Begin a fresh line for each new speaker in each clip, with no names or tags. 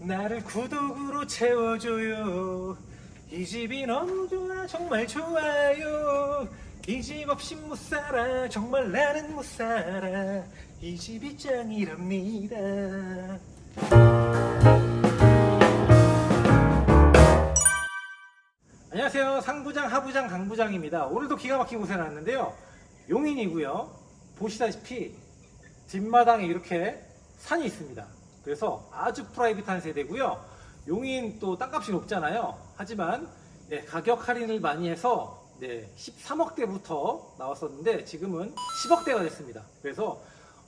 나를 구독으로 채워줘요. 이 집이 너무 좋아 정말 좋아요. 이 집 없이 못 살아 정말 나는 못 살아. 이 집이 짱이랍니다. 안녕하세요. 상부장 하부장 강부장입니다. 오늘도 기가 막힌 곳에 나왔는데요. 용인이고요. 보시다시피 뒷마당에 이렇게 산이 있습니다. 그래서 아주 프라이빗한 세대고요. 용인 또 땅값이 높잖아요. 하지만 네, 가격 할인을 많이 해서 네, 13억대부터 나왔었는데 지금은 10억대가 됐습니다. 그래서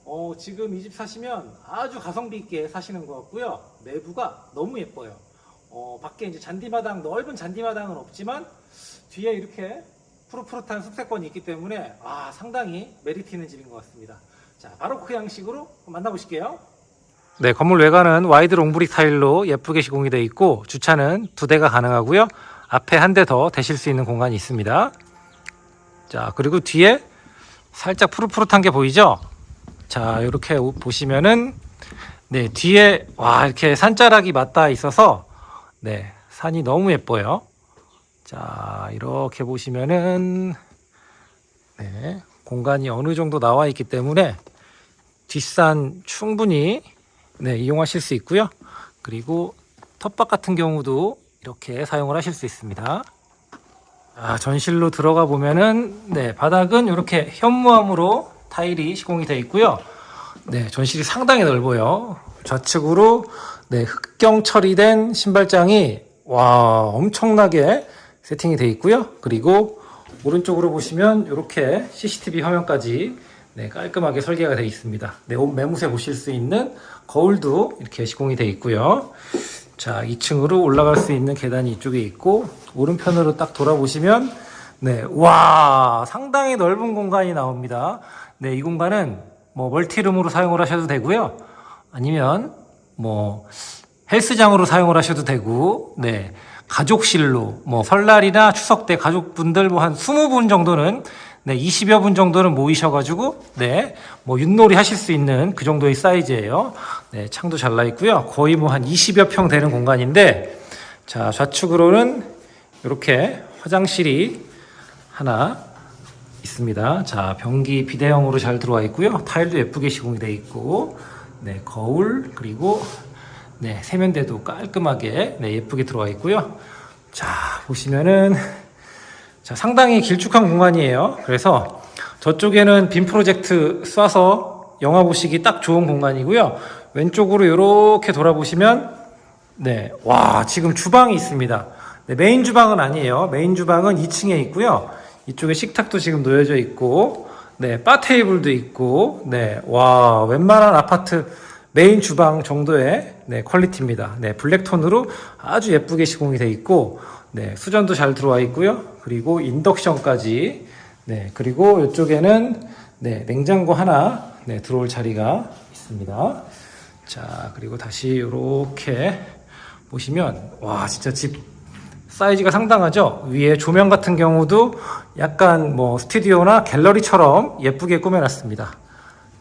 어, 지금 이 집 사시면 아주 가성비 있게 사시는 것 같고요. 내부가 너무 예뻐요. 어, 밖에 이제 잔디마당 넓은 잔디마당은 없지만 뒤에 이렇게 푸릇푸릇한 숲세권이 있기 때문에 아 상당히 메리트 있는 집인 것 같습니다. 자 바로 그 양식으로 만나보실게요. 네 건물 외관은 와이드 롱브릭 타일로 예쁘게 시공이 되어 있고 주차는 두 대가 가능하고요. 앞에 한 대 더 대실 수 있는 공간이 있습니다. 자 그리고 뒤에 살짝 푸릇푸릇한 게 보이죠? 자 이렇게 보시면은 네 뒤에 와 이렇게 산자락이 맞닿아 있어서 네 산이 너무 예뻐요. 자, 이렇게 보시면은, 네, 공간이 어느 정도 나와 있기 때문에 뒷산 충분히 네, 이용하실 수 있고요. 그리고 텃밭 같은 경우도 이렇게 사용을 하실 수 있습니다. 아, 전실로 들어가 보면은, 네, 바닥은 이렇게 현무암으로 타일이 시공이 되어 있고요. 네, 전실이 상당히 넓어요. 좌측으로, 네, 흑경 처리된 신발장이, 와, 엄청나게 세팅이 되어 있고요. 그리고 오른쪽으로 보시면 이렇게 CCTV 화면까지 네, 깔끔하게 설계가 되어 있습니다. 네, 옷 매무새 보실 수 있는 거울도 이렇게 시공이 되어 있고요. 자, 2층으로 올라갈 수 있는 계단이 이쪽에 있고 오른편으로 딱 돌아보시면 네, 와, 상당히 넓은 공간이 나옵니다. 네, 이 공간은 뭐 멀티룸으로 사용을 하셔도 되고요. 아니면 뭐 헬스장으로 사용을 하셔도 되고, 네. 가족실로, 뭐, 설날이나 추석 때 가족분들 뭐 한 20분 정도는, 네, 20여 분 정도는 모이셔가지고, 네, 뭐, 윷놀이 하실 수 있는 그 정도의 사이즈예요. 네, 창도 잘 나 있고요. 거의 뭐 한 20여 평 되는 공간인데, 자, 좌측으로는 이렇게 화장실이 하나 있습니다. 자, 변기 비대형으로 잘 들어와 있고요. 타일도 예쁘게 시공이 되어 있고, 네, 거울, 그리고 네, 세면대도 깔끔하게 네, 예쁘게 들어와 있고요. 자, 보시면은 자, 상당히 길쭉한 공간이에요. 그래서 저쪽에는 빔 프로젝트 쏴서 영화 보시기 딱 좋은 공간이고요. 왼쪽으로 이렇게 돌아보시면 네, 와, 지금 주방이 있습니다. 네, 메인 주방은 아니에요. 메인 주방은 2층에 있고요. 이쪽에 식탁도 지금 놓여져 있고, 네, 바 테이블도 있고, 네, 와, 웬만한 아파트 메인 주방 정도의 네, 퀄리티입니다. 네, 블랙톤으로 아주 예쁘게 시공이 되어 있고, 네, 수전도 잘 들어와 있고요. 그리고 인덕션까지, 네, 그리고 이쪽에는 네, 냉장고 하나 네, 들어올 자리가 있습니다. 자, 그리고 다시 이렇게 보시면, 와, 진짜 집 사이즈가 상당하죠? 위에 조명 같은 경우도 약간 뭐 스튜디오나 갤러리처럼 예쁘게 꾸며놨습니다.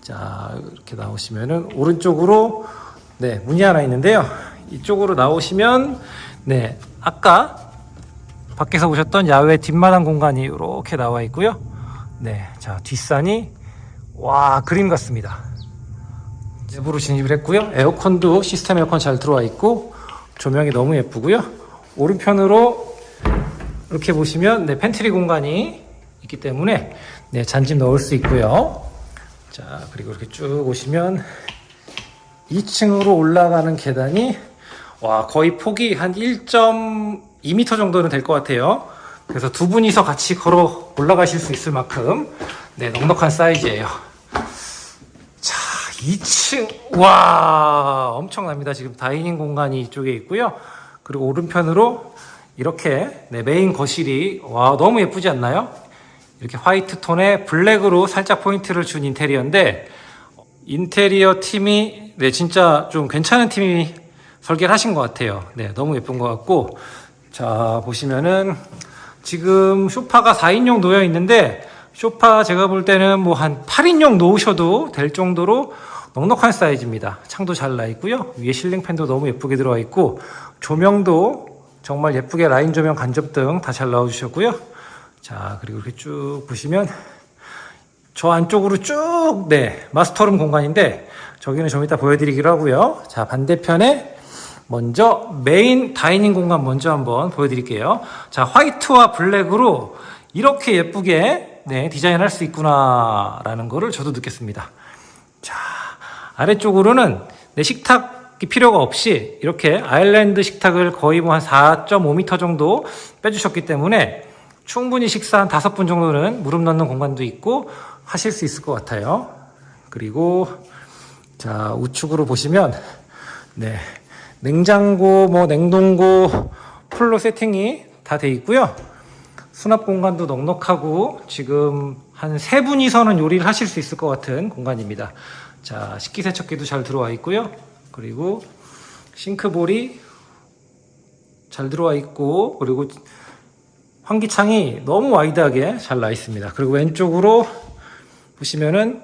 자, 이렇게 나오시면은 오른쪽으로 네, 문이 하나 있는데요. 이쪽으로 나오시면 네, 아까 밖에서 보셨던 야외 뒷마당 공간이 이렇게 나와 있고요. 네, 자, 뒷산이 와, 그림 같습니다. 내부로 진입을 했고요. 에어컨도 시스템 에어컨 잘 들어와 있고 조명이 너무 예쁘고요. 오른편으로 이렇게 보시면 네, 팬트리 공간이 있기 때문에 네, 잔짐 넣을 수 있고요. 자, 그리고 이렇게 쭉 오시면 2층으로 올라가는 계단이 와, 거의 폭이 한 1.2m 정도는 될 것 같아요. 그래서 두 분이서 같이 걸어 올라가실 수 있을 만큼 네, 넉넉한 사이즈예요. 자, 2층 와, 엄청납니다. 지금 다이닝 공간이 이쪽에 있고요. 그리고 오른편으로 이렇게 네, 메인 거실이 와, 너무 예쁘지 않나요? 이렇게 화이트 톤에 블랙으로 살짝 포인트를 준 인테리어인데 인테리어 팀이 네 진짜 좀 괜찮은 팀이 설계를 하신 것 같아요. 네 너무 예쁜 것 같고 자 보시면은 지금 소파가 4인용 놓여 있는데 소파 제가 볼 때는 뭐 한 8인용 놓으셔도 될 정도로 넉넉한 사이즈입니다. 창도 잘 나 있고요. 위에 실링팬도 너무 예쁘게 들어와 있고 조명도 정말 예쁘게 라인 조명 간접 등 다잘 넣어주셨고요. 자 그리고 이렇게 쭉 보시면 저 안쪽으로 쭉, 네, 마스터룸 공간인데, 저기는 좀 이따 보여드리기로 하고요. 자, 반대편에 먼저 메인 다이닝 공간 먼저 한번 보여드릴게요. 자, 화이트와 블랙으로 이렇게 예쁘게, 네, 디자인할 수 있구나라는 거를 저도 느꼈습니다. 자, 아래쪽으로는 네, 식탁이 필요가 없이 이렇게 아일랜드 식탁을 거의 뭐 한 4.5m 정도 빼주셨기 때문에 충분히 식사 한 다섯 분 정도는 무릎 넣는 공간도 있고 하실 수 있을 것 같아요. 그리고 자 우측으로 보시면 네 냉장고 뭐 냉동고 풀로 세팅이 다 돼 있고요. 수납 공간도 넉넉하고 지금 한 세 분이서는 요리를 하실 수 있을 것 같은 공간입니다. 자 식기세척기도 잘 들어와 있고요. 그리고 싱크볼이 잘 들어와 있고 그리고 환기창이 너무 와이드하게 잘 나 있습니다. 그리고 왼쪽으로 보시면은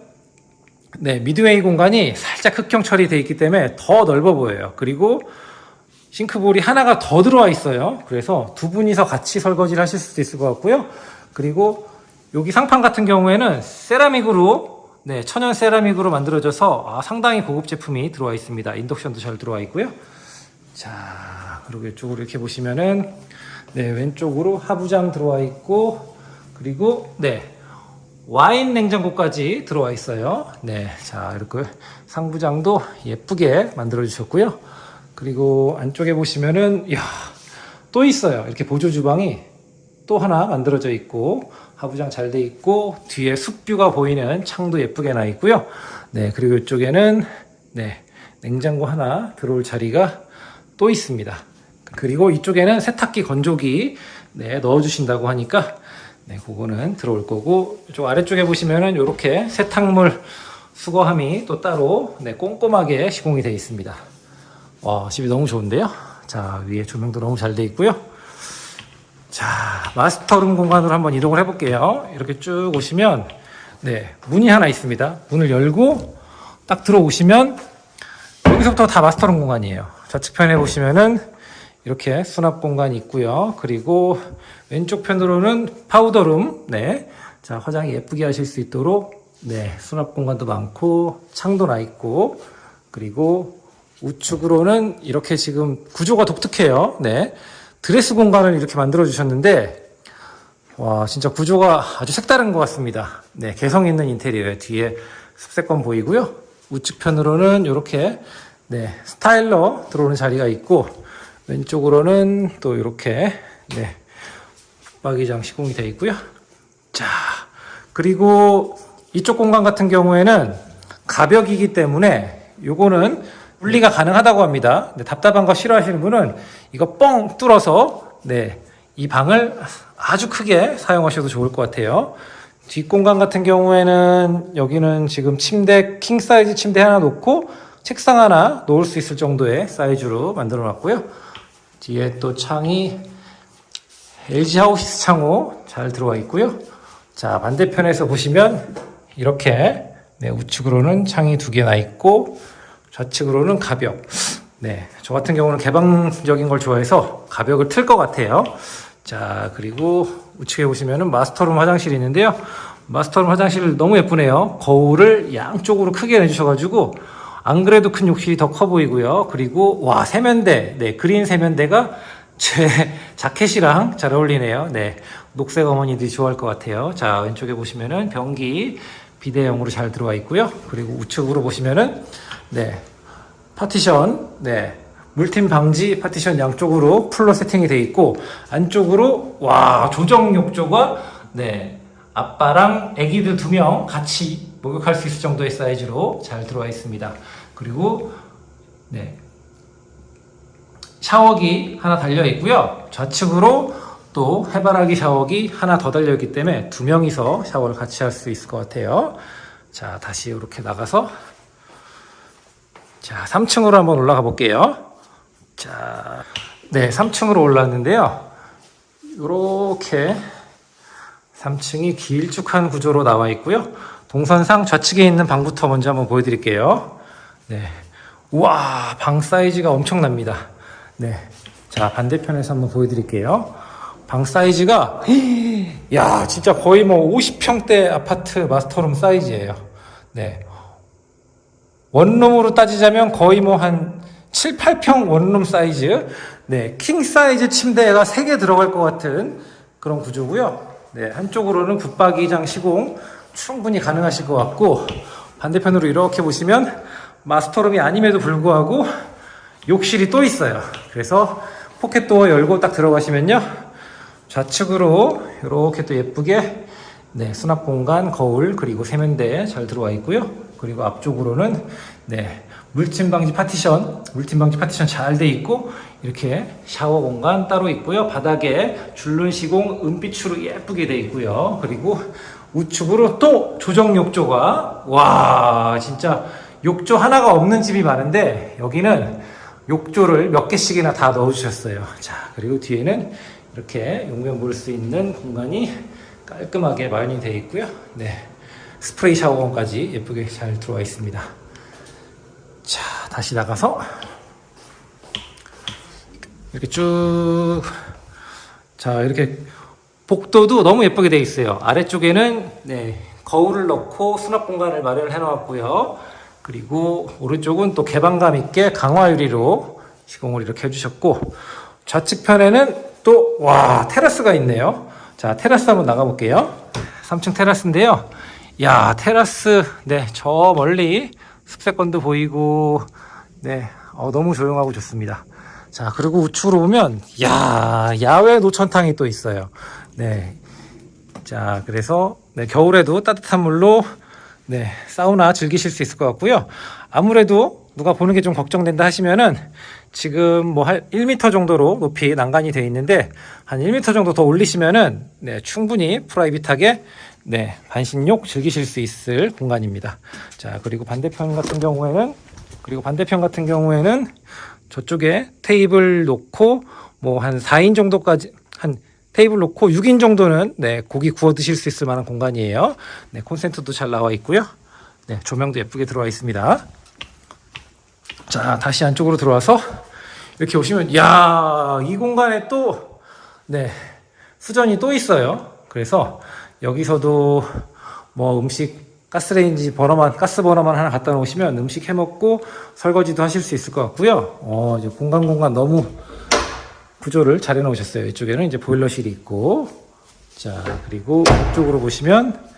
네, 미드웨이 공간이 살짝 흑형 처리되어 있기 때문에 더 넓어 보여요. 그리고 싱크볼이 하나가 더 들어와 있어요. 그래서 두 분이서 같이 설거지를 하실 수도 있을 것 같고요. 그리고 여기 상판 같은 경우에는 세라믹으로 네, 천연 세라믹으로 만들어져서 아, 상당히 고급 제품이 들어와 있습니다. 인덕션도 잘 들어와 있고요. 자, 그리고 이쪽으로 이렇게 보시면은 네, 왼쪽으로 하부장 들어와 있고 그리고 네, 와인 냉장고까지 들어와 있어요. 네, 자 이렇게 상부장도 예쁘게 만들어 주셨고요. 그리고 안쪽에 보시면은 야, 또 있어요. 이렇게 보조 주방이 또 하나 만들어져 있고 하부장 잘 돼 있고 뒤에 숲뷰가 보이는 창도 예쁘게 나 있고요. 네, 그리고 이쪽에는 네, 냉장고 하나 들어올 자리가 또 있습니다. 그리고 이쪽에는 세탁기 건조기 네, 넣어 주신다고 하니까 네, 그거는 들어올 거고 이쪽 아래쪽에 보시면은 이렇게 세탁물 수거함이 또 따로 네, 꼼꼼하게 시공이 되어 있습니다. 와, 집이 너무 좋은데요? 자, 위에 조명도 너무 잘 돼 있고요. 자, 마스터룸 공간으로 한번 이동을 해볼게요. 이렇게 쭉 오시면, 네, 문이 하나 있습니다. 문을 열고 딱 들어오시면, 여기서부터 다 마스터룸 공간이에요. 좌측편에 보시면은, 이렇게 수납 공간이 있고요. 그리고 왼쪽 편으로는 파우더룸, 네. 자, 화장이 예쁘게 하실 수 있도록, 네, 수납 공간도 많고, 창도 나 있고, 그리고 우측으로는 이렇게 지금 구조가 독특해요. 네. 드레스 공간을 이렇게 만들어 주셨는데, 와, 진짜 구조가 아주 색다른 것 같습니다. 네, 개성 있는 인테리어에 뒤에 습세권 보이고요. 우측편으로는 이렇게, 네, 스타일러 들어오는 자리가 있고, 왼쪽으로는 또 이렇게, 네, 박이장 시공이 되어 있고요. 자, 그리고 이쪽 공간 같은 경우에는 가벽이기 때문에 요거는 분리가 가능하다고 합니다. 네, 답답한 거 싫어하시는 분은 이거 뻥 뚫어서 네, 이 방을 아주 크게 사용하셔도 좋을 것 같아요. 뒷공간 같은 경우에는 여기는 지금 침대 킹 사이즈 침대 하나 놓고 책상 하나 놓을 수 있을 정도의 사이즈로 만들어 놨고요. 뒤에 또 창이 LG 하우스 창호 잘 들어와 있고요. 자, 반대편에서 보시면 이렇게 네, 우측으로는 창이 두 개 나 있고 좌측으로는 가벽. 네, 저 같은 경우는 개방적인 걸 좋아해서 가벽을 틀 것 같아요. 자, 그리고 우측에 보시면은 마스터룸 화장실이 있는데요. 마스터룸 화장실 너무 예쁘네요. 거울을 양쪽으로 크게 내주셔가지고 안 그래도 큰 욕실이 더 커 보이고요. 그리고 와 세면대, 네 그린 세면대가 제 자켓이랑 잘 어울리네요. 네, 녹색 어머니들이 좋아할 것 같아요. 자 왼쪽에 보시면은 변기 비대형으로 잘 들어와 있고요. 그리고 우측으로 보시면은 네 파티션, 네 물팀 방지 파티션 양쪽으로 풀로 세팅이 되어 있고 안쪽으로 와 조정 욕조가 네 아빠랑 아기들 두 명 같이 목욕할 수 있을 정도의 사이즈로 잘 들어와 있습니다. 그리고 네 샤워기 하나 달려 있고요. 좌측으로 또 해바라기 샤워기 하나 더 달려 있기 때문에 두 명이서 샤워를 같이 할 수 있을 것 같아요. 자 다시 이렇게 나가서 자 3층으로 한번 올라가 볼게요. 자, 네, 3층으로 올랐는데요. 이렇게 3층이 길쭉한 구조로 나와 있고요. 동선상 좌측에 있는 방부터 먼저 한번 보여드릴게요. 네. 우와, 방 사이즈가 엄청납니다. 네. 자, 반대편에서 한번 보여드릴게요. 방 사이즈가, 야, 진짜 거의 뭐 50평대 아파트 마스터룸 사이즈예요. 네. 원룸으로 따지자면 거의 뭐 한 7, 8평 원룸 사이즈. 네, 킹 사이즈 침대가 3개 들어갈 것 같은 그런 구조고요. 네, 한쪽으로는 붙박이장 시공 충분히 가능하실 것 같고 반대편으로 이렇게 보시면 마스터룸이 아님에도 불구하고 욕실이 또 있어요. 그래서 포켓도어 열고 딱 들어가시면요. 좌측으로 이렇게 또 예쁘게 네, 수납 공간, 거울, 그리고 세면대 잘 들어와 있고요. 그리고 앞쪽으로는 네, 물침 방지 파티션, 물침 방지 파티션 잘 돼 있고 이렇게 샤워 공간 따로 있고요. 바닥에 줄눈 시공 은빛으로 예쁘게 돼 있고요. 그리고 우측으로 또 조정 욕조가 와 진짜 욕조 하나가 없는 집이 많은데 여기는 욕조를 몇 개씩이나 다 넣어주셨어요. 자 그리고 뒤에는 이렇게 용변 볼수 있는 공간이 깔끔하게 마련이 되어 있고요. 네 스프레이 샤워건까지 예쁘게 잘 들어와 있습니다. 자 다시 나가서 이렇게 쭉 자 이렇게 복도도 너무 예쁘게 되어 있어요. 아래쪽에는 네, 거울을 넣고 수납 공간을 마련을 해 놓았고요. 그리고 오른쪽은 또 개방감 있게 강화 유리로 시공을 이렇게 해주셨고 좌측편에는 또 와 테라스가 있네요. 자 테라스 한번 나가볼게요. 3층 테라스인데요. 야 테라스 네저 멀리 숲세권도 보이고 네 어, 너무 조용하고 좋습니다. 자 그리고 우측으로 보면 야 야외 노천탕이 또 있어요. 네. 자, 그래서 네, 겨울에도 따뜻한 물로 네, 사우나 즐기실 수 있을 것 같고요. 아무래도 누가 보는 게 좀 걱정된다 하시면은 지금 뭐 한 1m 정도로 높이 난간이 되어 있는데 한 1m 정도 더 올리시면은 네, 충분히 프라이빗하게 네, 반신욕 즐기실 수 있을 공간입니다. 자, 그리고 반대편 같은 경우에는 그리고 반대편 같은 경우에는 저쪽에 테이블 놓고 뭐 한 4인 정도까지 한 테이블 놓고 6인 정도는 네, 고기 구워 드실 수 있을 만한 공간이에요. 네, 콘센트도 잘 나와 있고요. 네, 조명도 예쁘게 들어와 있습니다. 자, 다시 안쪽으로 들어와서 이렇게 오시면 야, 이 공간에 또 네, 수전이 또 있어요. 그래서 여기서도 뭐 음식 가스레인지 버너만 가스 버너만 하나 갖다 놓으시면 음식 해 먹고 설거지도 하실 수 있을 것 같고요. 어, 이제 공간 공간 너무 구조를 잘 해놓으셨어요. 이쪽에는 이제 보일러실이 있고, 자 그리고 이쪽으로 보시면,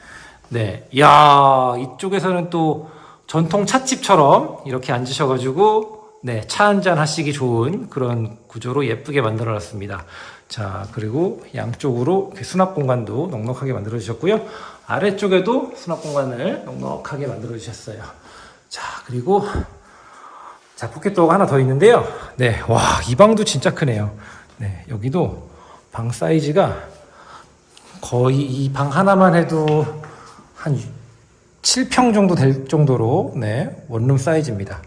네, 야 이쪽에서는 또 전통 찻집처럼 이렇게 앉으셔가지고, 네, 차 한잔 하시기 좋은 그런 구조로 예쁘게 만들어 놨습니다. 자 그리고 양쪽으로 수납 공간도 넉넉하게 만들어 주셨고요. 아래쪽에도 수납 공간을 넉넉하게 만들어 주셨어요. 자 그리고 자, 포켓도어가 하나 더 있는데요. 네, 와, 이 방도 진짜 크네요. 네, 여기도 방 사이즈가 거의 이 방 하나만 해도 한 7평 정도 될 정도로, 네, 원룸 사이즈입니다.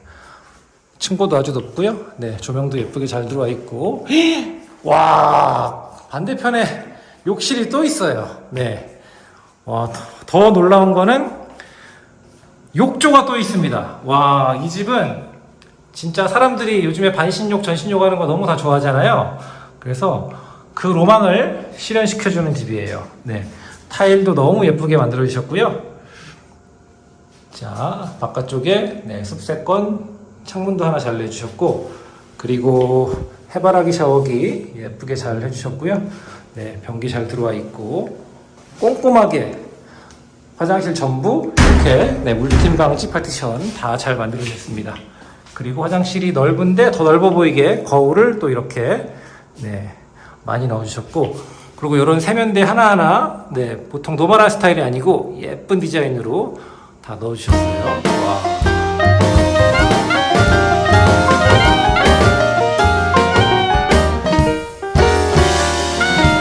층고도 아주 높고요. 네, 조명도 예쁘게 잘 들어와 있고. 와, 반대편에 욕실이 또 있어요. 네. 와, 더, 더 놀라운 거는 욕조가 또 있습니다. 와, 이 집은 진짜 사람들이 요즘에 반신욕, 전신욕 하는 거 너무 다 좋아하잖아요. 그래서 그 로망을 실현시켜주는 집이에요. 네. 타일도 너무 예쁘게 만들어 주셨고요. 자, 바깥쪽에 네, 습세권 창문도 하나 잘 내주셨고, 그리고 해바라기 샤워기 예쁘게 잘 해주셨고요. 네, 변기 잘 들어와 있고, 꼼꼼하게 화장실 전부 이렇게 네, 물팀 방지 파티션 다 잘 만들어 주셨습니다. 그리고 화장실이 넓은데 더 넓어 보이게 거울을 또 이렇게 네, 많이 넣어주셨고 그리고 이런 세면대 하나하나 네, 보통 노멀한 스타일이 아니고 예쁜 디자인으로 다 넣어주셨어요. 와.